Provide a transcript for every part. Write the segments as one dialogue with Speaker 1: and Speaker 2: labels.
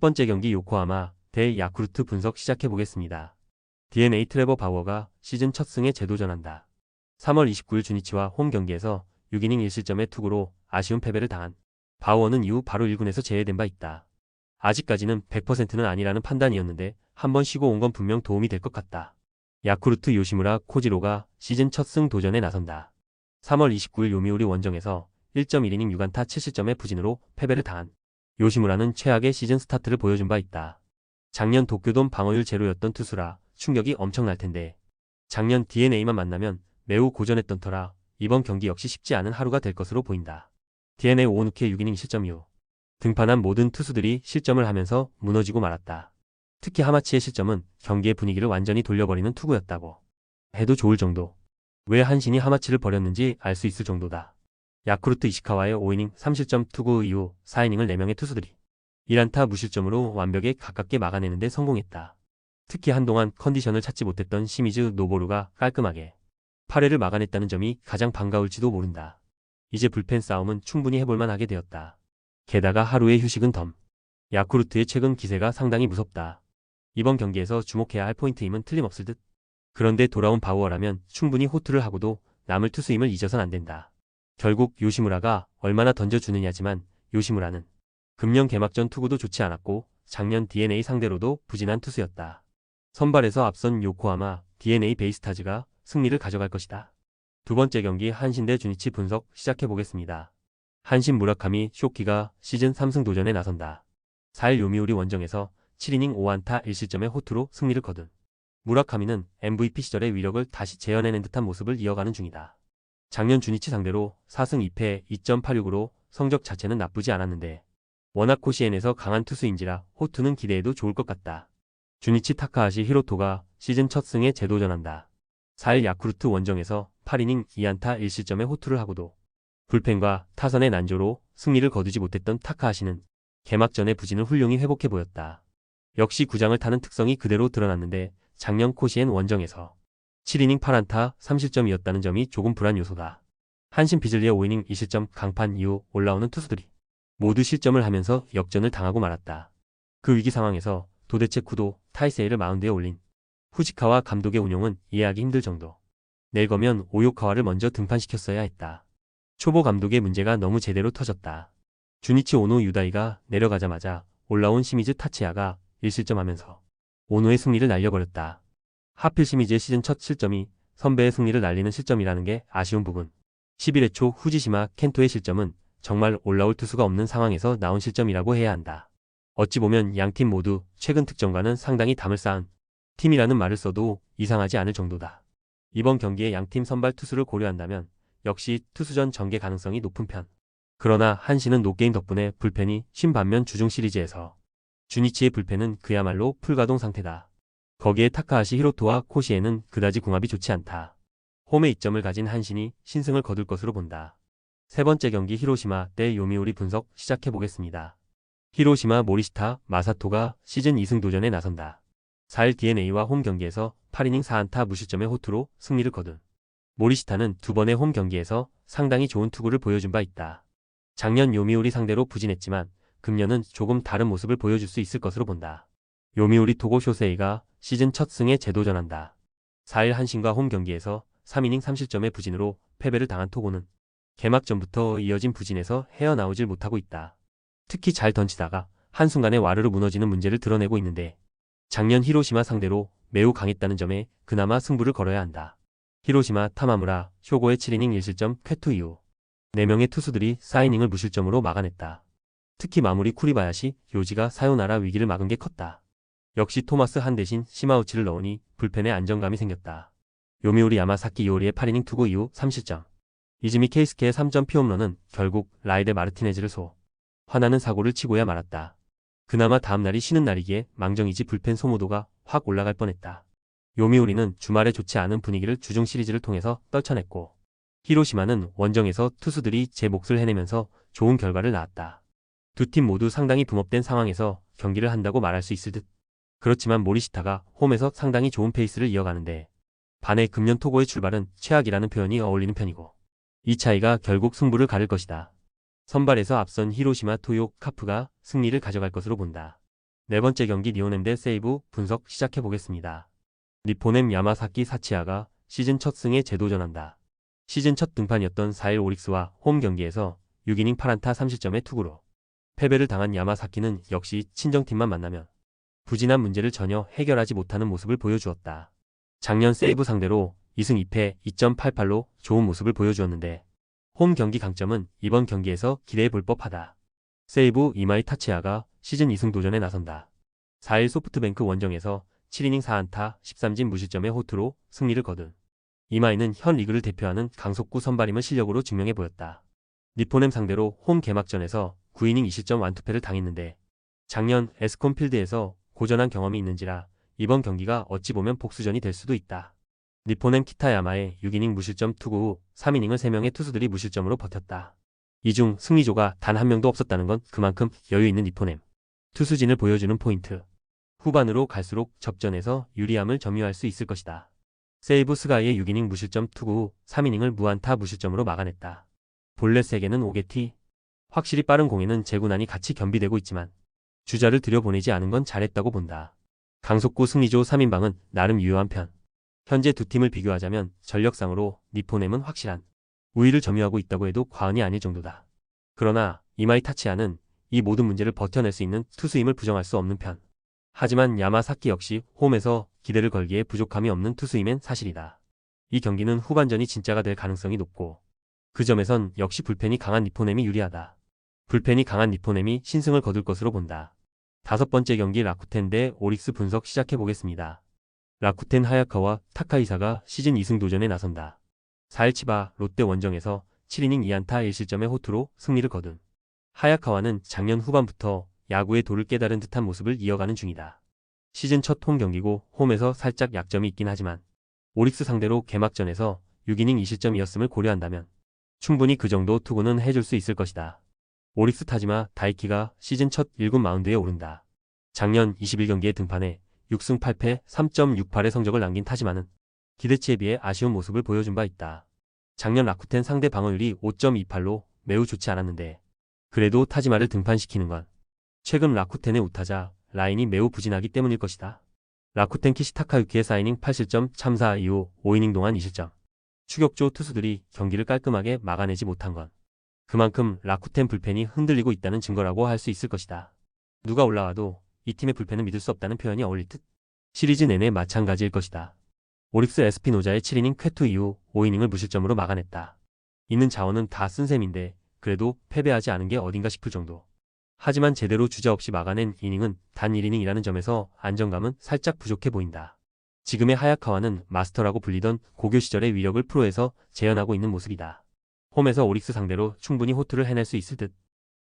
Speaker 1: 첫 번째 경기 요코하마 대 야쿠르트 분석 시작해 보겠습니다. DNA 트레버 바워가 시즌 첫 승에 재도전한다. 3월 29일 주니치와 홈 경기에서 6이닝 1실점의 투구로 아쉬운 패배를 당한 바워는 이후 바로 1군에서 제외된 바 있다. 아직까지는 100%는 아니라는 판단이었는데 한 번 쉬고 온 건 분명 도움이 될 것 같다. 야쿠르트 요시무라 코지로가 시즌 첫 승 도전에 나선다. 3월 29일 요미우리 원정에서 1.1이닝 6안타 7실점의 부진으로 패배를 당한 요시무라는 최악의 시즌 스타트를 보여준 바 있다. 작년 도쿄돔 방어율 제로였던 투수라 충격이 엄청날 텐데 작년 DNA만 만나면 매우 고전했던 터라 이번 경기 역시 쉽지 않은 하루가 될 것으로 보인다. DNA 오누케 6이닝 실점 이후 등판한 모든 투수들이 실점을 하면서 무너지고 말았다. 특히 하마치의 실점은 경기의 분위기를 완전히 돌려버리는 투구였다고 해도 좋을 정도. 왜 한신이 하마치를 버렸는지 알 수 있을 정도다. 야쿠르트 이시카와의 5이닝 3실점 투구 이후 4이닝을 4명의 투수들이 1안타 무실점으로 완벽에 가깝게 막아내는데 성공했다. 특히 한동안 컨디션을 찾지 못했던 시미즈 노보루가 깔끔하게 8회를 막아냈다는 점이 가장 반가울지도 모른다. 이제 불펜 싸움은 충분히 해볼만 하게 되었다. 게다가 하루의 휴식은 덤. 야쿠르트의 최근 기세가 상당히 무섭다. 이번 경기에서 주목해야 할 포인트임은 틀림없을 듯. 그런데 돌아온 바우어라면 충분히 호투를 하고도 남을 투수임을 잊어선 안 된다. 결국 요시무라가 얼마나 던져주느냐지만 요시무라는 금년 개막전 투구도 좋지 않았고 작년 DNA 상대로도 부진한 투수였다. 선발에서 앞선 요코하마 DNA 베이스타즈가 승리를 가져갈 것이다. 두 번째 경기 한신 대 주니치 분석 시작해 보겠습니다. 한신 무라카미 쇼키가 시즌 3승 도전에 나선다. 4일 요미우리 원정에서 7이닝 5안타 1실점의 호투로 승리를 거둔 무라카미는 MVP 시절의 위력을 다시 재현해낸 듯한 모습을 이어가는 중이다. 작년 주니치 상대로 4승 2패 2.86으로 성적 자체는 나쁘지 않았는데 워낙 코시엔에서 강한 투수인지라 호투는 기대해도 좋을 것 같다. 주니치 타카하시 히로토가 시즌 첫 승에 재도전한다. 4일 야쿠르트 원정에서 8이닝 2안타 1실점의 호투를 하고도 불펜과 타선의 난조로 승리를 거두지 못했던 타카하시는 개막전의 부진을 훌륭히 회복해 보였다. 역시 구장을 타는 특성이 그대로 드러났는데 작년 코시엔 원정에서 7이닝 8안타 3실점이었다는 점이 조금 불안 요소다. 한신 비즐리의 5이닝 2실점 강판 이후 올라오는 투수들이 모두 실점을 하면서 역전을 당하고 말았다. 그 위기 상황에서 도대체 쿠도 타이세이를 마운드에 올린 후지카와 감독의 운용은 이해하기 힘들 정도. 낼 거면 오요카와를 먼저 등판시켰어야 했다. 초보 감독의 문제가 너무 제대로 터졌다. 주니치 오노 유다이가 내려가자마자 올라온 시미즈 타치야가 1실점하면서 오노의 승리를 날려버렸다. 하필 시미즈의 시즌 첫 실점이 선배의 승리를 날리는 실점이라는 게 아쉬운 부분. 11회 초 후지시마 켄토의 실점은 정말 올라올 투수가 없는 상황에서 나온 실점이라고 해야 한다. 어찌 보면 양 팀 모두 최근 특정과는 상당히 담을 쌓은 팀이라는 말을 써도 이상하지 않을 정도다. 이번 경기에 양 팀 선발 투수를 고려한다면 역시 투수전 전개 가능성이 높은 편. 그러나 한신은 노게임 덕분에 불펜이 쉰 반면 주중 시리즈에서 주니치의 불펜은 그야말로 풀가동 상태다. 거기에 타카하시 히로토와 코시에는 그다지 궁합이 좋지 않다. 홈에 이점을 가진 한신이 신승을 거둘 것으로 본다. 세 번째 경기 히로시마 대 요미우리 분석 시작해 보겠습니다. 히로시마 모리시타 마사토가 시즌 2승 도전에 나선다. 4일 DNA와 홈 경기에서 8이닝 4안타 무실점의 호투로 승리를 거둔 모리시타는 두 번의 홈 경기에서 상당히 좋은 투구를 보여준 바 있다. 작년 요미우리 상대로 부진했지만 금년은 조금 다른 모습을 보여줄 수 있을 것으로 본다. 요미우리 토고 쇼세이가 시즌 첫 승에 재도전한다. 4일 한신과 홈 경기에서 3이닝 3실점의 부진으로 패배를 당한 토고는 개막전부터 이어진 부진에서 헤어나오질 못하고 있다. 특히 잘 던지다가 한순간에 와르르 무너지는 문제를 드러내고 있는데 작년 히로시마 상대로 매우 강했다는 점에 그나마 승부를 걸어야 한다. 히로시마 타마무라 쇼고의 7이닝 1실점 쾌투 이후 4명의 투수들이 4이닝을 무실점으로 막아냈다. 특히 마무리 쿠리바야시 요지가 사요나라 위기를 막은 게 컸다. 역시 토마스 한 대신 시마우치를 넣으니 불펜에 안정감이 생겼다. 요미우리 야마사키 요리의 8이닝 투구 이후 3실점. 이즈미 케이스케의 3점 피홈런은 결국 라이데 마르티네즈를 소. 화나는 사고를 치고야 말았다. 그나마 다음날이 쉬는 날이기에 망정이지 불펜 소모도가 확 올라갈 뻔했다. 요미우리는 주말에 좋지 않은 분위기를 주중 시리즈를 통해서 떨쳐냈고 히로시마는 원정에서 투수들이 제 몫을 해내면서 좋은 결과를 낳았다. 두 팀 모두 상당히 붕업된 상황에서 경기를 한다고 말할 수 있을 듯. 그렇지만 모리시타가 홈에서 상당히 좋은 페이스를 이어가는데 반해 금년 토고의 출발은 최악이라는 표현이 어울리는 편이고 이 차이가 결국 승부를 가를 것이다. 선발에서 앞선 히로시마 토요 카프가 승리를 가져갈 것으로 본다. 네 번째 경기 니오넴 대 세이브 분석 시작해 보겠습니다. 니포넴 야마사키 사치아가 시즌 첫 승에 재도전한다. 시즌 첫 등판이었던 4일 오릭스와 홈 경기에서 6이닝 8안타 30점의 투구로 패배를 당한 야마사키는 역시 친정팀만 만나면 부진한 문제를 전혀 해결하지 못하는 모습을 보여주었다. 작년 세이브 상대로 2승 2패 2.88로 좋은 모습을 보여주었는데 홈 경기 강점은 이번 경기에서 기대해 볼 법하다. 세이브 이마이 타치아가 시즌 2승 도전에 나선다. 4일 소프트뱅크 원정에서 7이닝 4안타 13진 무실점의 호투로 승리를 거둔 이마이는 현 리그를 대표하는 강속구 선발임을 실력으로 증명해 보였다. 니포넴 상대로 홈 개막전에서 9이닝 2실점 완투패를 당했는데 작년 에스콘 필드에서 고전한 경험이 있는지라 이번 경기가 어찌 보면 복수전이 될 수도 있다. 니포넴 키타야마의 6이닝 무실점 투구 후 3이닝을 3명의 투수들이 무실점으로 버텼다. 이 중 승리조가 단 한 명도 없었다는 건 그만큼 여유 있는 니포넴. 투수진을 보여주는 포인트. 후반으로 갈수록 접전에서 유리함을 점유할 수 있을 것이다. 세이브 스가이의 6이닝 무실점 투구 후 3이닝을 무안타 무실점으로 막아냈다. 본래 세계는 오게티. 확실히 빠른 공에는 제구난이 같이 겸비되고 있지만 주자를 들여보내지 않은 건 잘했다고 본다. 강속구 승리조 3인방은 나름 유효한 편. 현재 두 팀을 비교하자면 전력상으로 니포넴은 확실한 우위를 점유하고 있다고 해도 과언이 아닐 정도다. 그러나 이마이 타치아는 이 모든 문제를 버텨낼 수 있는 투수임을 부정할 수 없는 편. 하지만 야마사키 역시 홈에서 기대를 걸기에 부족함이 없는 투수임엔 사실이다. 이 경기는 후반전이 진짜가 될 가능성이 높고 그 점에선 역시 불펜이 강한 니포넴이 유리하다. 불펜이 강한 니포넴이 신승을 거둘 것으로 본다. 다섯 번째 경기 라쿠텐 대 오릭스 분석 시작해 보겠습니다. 라쿠텐 하야카와 타카이사가 시즌 2승 도전에 나선다. 4일 치바 롯데 원정에서 7이닝 2안타 1실점의 호투로 승리를 거둔 하야카와는 작년 후반부터 야구의 도를 깨달은 듯한 모습을 이어가는 중이다. 시즌 첫 홈 경기고 홈에서 살짝 약점이 있긴 하지만 오릭스 상대로 개막전에서 6이닝 2실점이었음을 고려한다면 충분히 그 정도 투구는 해줄 수 있을 것이다. 오릭스 타지마 다이키가 시즌 첫 1군 마운드에 오른다. 작년 21경기에 등판해 6승 8패 3.68의 성적을 남긴 타지마는 기대치에 비해 아쉬운 모습을 보여준 바 있다. 작년 라쿠텐 상대 방어율이 5.28로 매우 좋지 않았는데 그래도 타지마를 등판시키는 건 최근 라쿠텐의 우타자 라인이 매우 부진하기 때문일 것이다. 라쿠텐 키시타카유키의 사이닝 8실점 참사 이후 5이닝 동안 2실점. 추격조 투수들이 경기를 깔끔하게 막아내지 못한 건 그만큼 라쿠텐 불펜이 흔들리고 있다는 증거라고 할 수 있을 것이다. 누가 올라와도 이 팀의 불펜은 믿을 수 없다는 표현이 어울릴 듯 시리즈 내내 마찬가지일 것이다. 오릭스 에스피노자의 7이닝 쾌투 이후 5이닝을 무실점으로 막아냈다. 있는 자원은 다 쓴 셈인데 그래도 패배하지 않은 게 어딘가 싶을 정도. 하지만 제대로 주자 없이 막아낸 이닝은 단 1이닝이라는 점에서 안정감은 살짝 부족해 보인다. 지금의 하야카와는 마스터라고 불리던 고교 시절의 위력을 프로에서 재현하고 있는 모습이다. 홈에서 오릭스 상대로 충분히 호투를 해낼 수 있을 듯.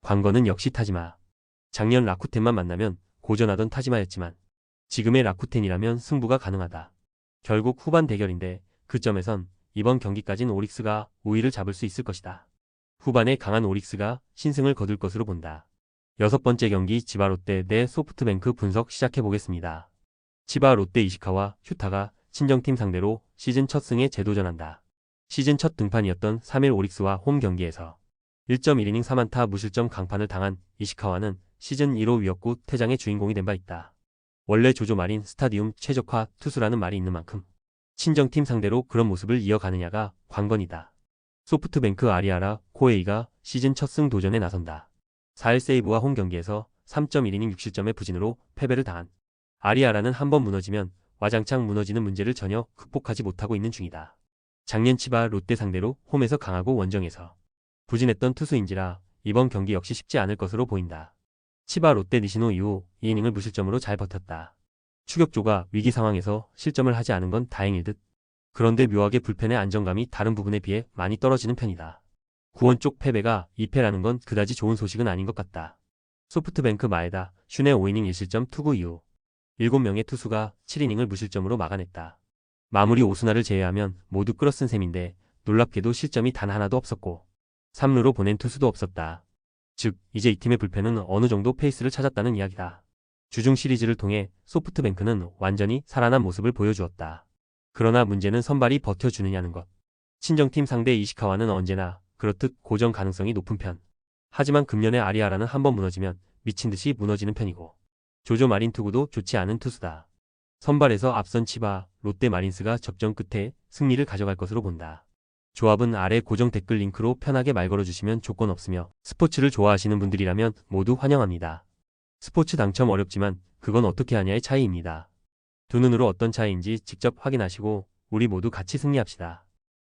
Speaker 1: 관건은 역시 타지마. 작년 라쿠텐만 만나면 고전하던 타지마였지만 지금의 라쿠텐이라면 승부가 가능하다. 결국 후반 대결인데 그 점에선 이번 경기까진 오릭스가 우위를 잡을 수 있을 것이다. 후반에 강한 오릭스가 신승을 거둘 것으로 본다. 여섯 번째 경기 지바 롯데 대 소프트뱅크 분석 시작해 보겠습니다. 지바 롯데 이시카와 휴타가 친정팀 상대로 시즌 첫 승에 재도전한다. 시즌 첫 등판이었던 3일 오릭스와 홈 경기에서 1.1이닝 3안타 무실점 강판을 당한 이시카와는 시즌 1호 위협구 퇴장의 주인공이 된 바 있다. 원래 조조 말인 스타디움 최적화 투수라는 말이 있는 만큼 친정팀 상대로 그런 모습을 이어가느냐가 관건이다. 소프트뱅크 아리아라 코에이가 시즌 첫 승 도전에 나선다. 4일 세이브와 홈 경기에서 3.1이닝 6실점의 부진으로 패배를 당한 아리아라는 한 번 무너지면 와장창 무너지는 문제를 전혀 극복하지 못하고 있는 중이다. 작년 치바 롯데 상대로 홈에서 강하고 원정에서 부진했던 투수인지라 이번 경기 역시 쉽지 않을 것으로 보인다. 치바 롯데 니시노 이후 2이닝을 무실점으로 잘 버텼다. 추격조가 위기 상황에서 실점을 하지 않은 건 다행일 듯. 그런데 묘하게 불펜의 안정감이 다른 부분에 비해 많이 떨어지는 편이다. 구원 쪽 패배가 2패라는 건 그다지 좋은 소식은 아닌 것 같다. 소프트뱅크 마에다 슈네 5이닝 1실점 투구 이후 7명의 투수가 7이닝을 무실점으로 막아냈다. 마무리 오수나를 제외하면 모두 끌어쓴 셈인데 놀랍게도 실점이 단 하나도 없었고 3루로 보낸 투수도 없었다. 즉 이제 이 팀의 불펜은 어느 정도 페이스를 찾았다는 이야기다. 주중 시리즈를 통해 소프트뱅크는 완전히 살아난 모습을 보여주었다. 그러나 문제는 선발이 버텨주느냐는 것. 친정팀 상대 이시카와는 언제나 그렇듯 고정 가능성이 높은 편. 하지만 금년의 아리아라는 한 번 무너지면 미친 듯이 무너지는 편이고 조조 마린 투구도 좋지 않은 투수다. 선발에서 앞선 치바, 롯데 마린스가 접전 끝에 승리를 가져갈 것으로 본다. 조합은 아래 고정 댓글 링크로 편하게 말 걸어주시면 조건 없으며 스포츠를 좋아하시는 분들이라면 모두 환영합니다. 스포츠 당첨 어렵지만 그건 어떻게 하냐의 차이입니다. 두 눈으로 어떤 차이인지 직접 확인하시고 우리 모두 같이 승리합시다.